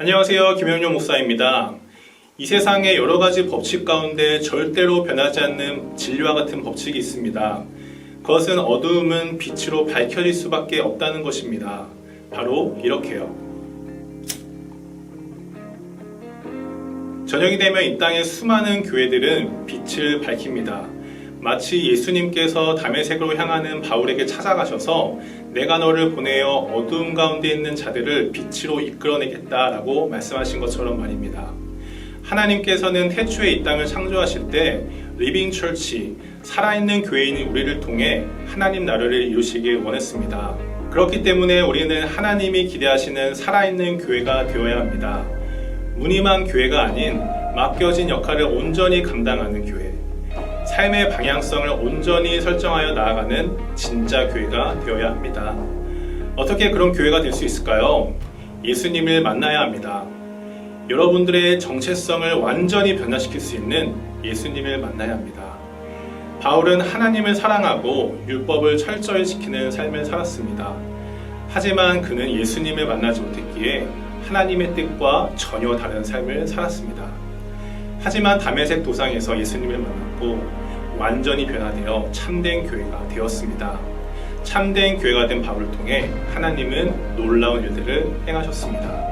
안녕하세요. 김영용 목사입니다. 이 세상에 여러 가지 법칙 가운데 절대로 변하지 않는 진리와 같은 법칙이 있습니다. 그것은 어두움은 빛으로 밝혀질 수밖에 없다는 것입니다. 바로 이렇게요. 저녁이 되면 이 땅의 수많은 교회들은 빛을 밝힙니다. 마치 예수님께서 담의색으로 향하는 바울에게 찾아가셔서 내가 너를 보내어 어두움 가운데 있는 자들을 빛으로 이끌어내겠다라고 말씀하신 것처럼 말입니다. 하나님께서는 태초에 이 땅을 창조하실 때 리빙 철치, 살아있는 교회인 우리를 통해 하나님 나라를 이루시길 원했습니다. 그렇기 때문에 우리는 하나님이 기대하시는 살아있는 교회가 되어야 합니다. 무늬만 교회가 아닌 맡겨진 역할을 온전히 감당하는 교회. 삶의 방향성을 온전히 설정하여 나아가는 진짜 교회가 되어야 합니다. 어떻게 그런 교회가 될 수 있을까요? 예수님을 만나야 합니다. 여러분들의 정체성을 완전히 변화시킬 수 있는 예수님을 만나야 합니다. 바울은 하나님을 사랑하고 율법을 철저히 지키는 삶을 살았습니다. 하지만 그는 예수님을 만나지 못했기에 하나님의 뜻과 전혀 다른 삶을 살았습니다. 하지만 담에색 도상에서 예수님을 만났고 완전히 변화되어 참된 교회가 되었습니다. 참된 교회가 된 바울을 통해 하나님은 놀라운 일들을 행하셨습니다.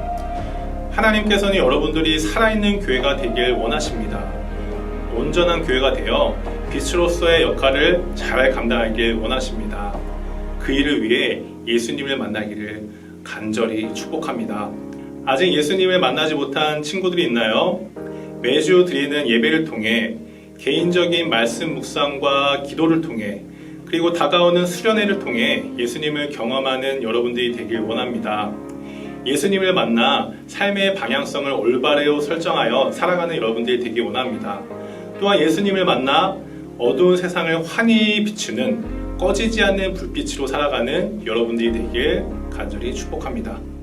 하나님께서는 여러분들이 살아있는 교회가 되길 원하십니다. 온전한 교회가 되어 빛으로서의 역할을 잘 감당하길 원하십니다. 그 일을 위해 예수님을 만나기를 간절히 축복합니다. 아직 예수님을 만나지 못한 친구들이 있나요? 매주 드리는 예배를 통해 개인적인 말씀 묵상과 기도를 통해 그리고 다가오는 수련회를 통해 예수님을 경험하는 여러분들이 되길 원합니다. 예수님을 만나 삶의 방향성을 올바로 설정하여 살아가는 여러분들이 되길 원합니다. 또한 예수님을 만나 어두운 세상을 환히 비추는 꺼지지 않는 불빛으로 살아가는 여러분들이 되길 간절히 축복합니다.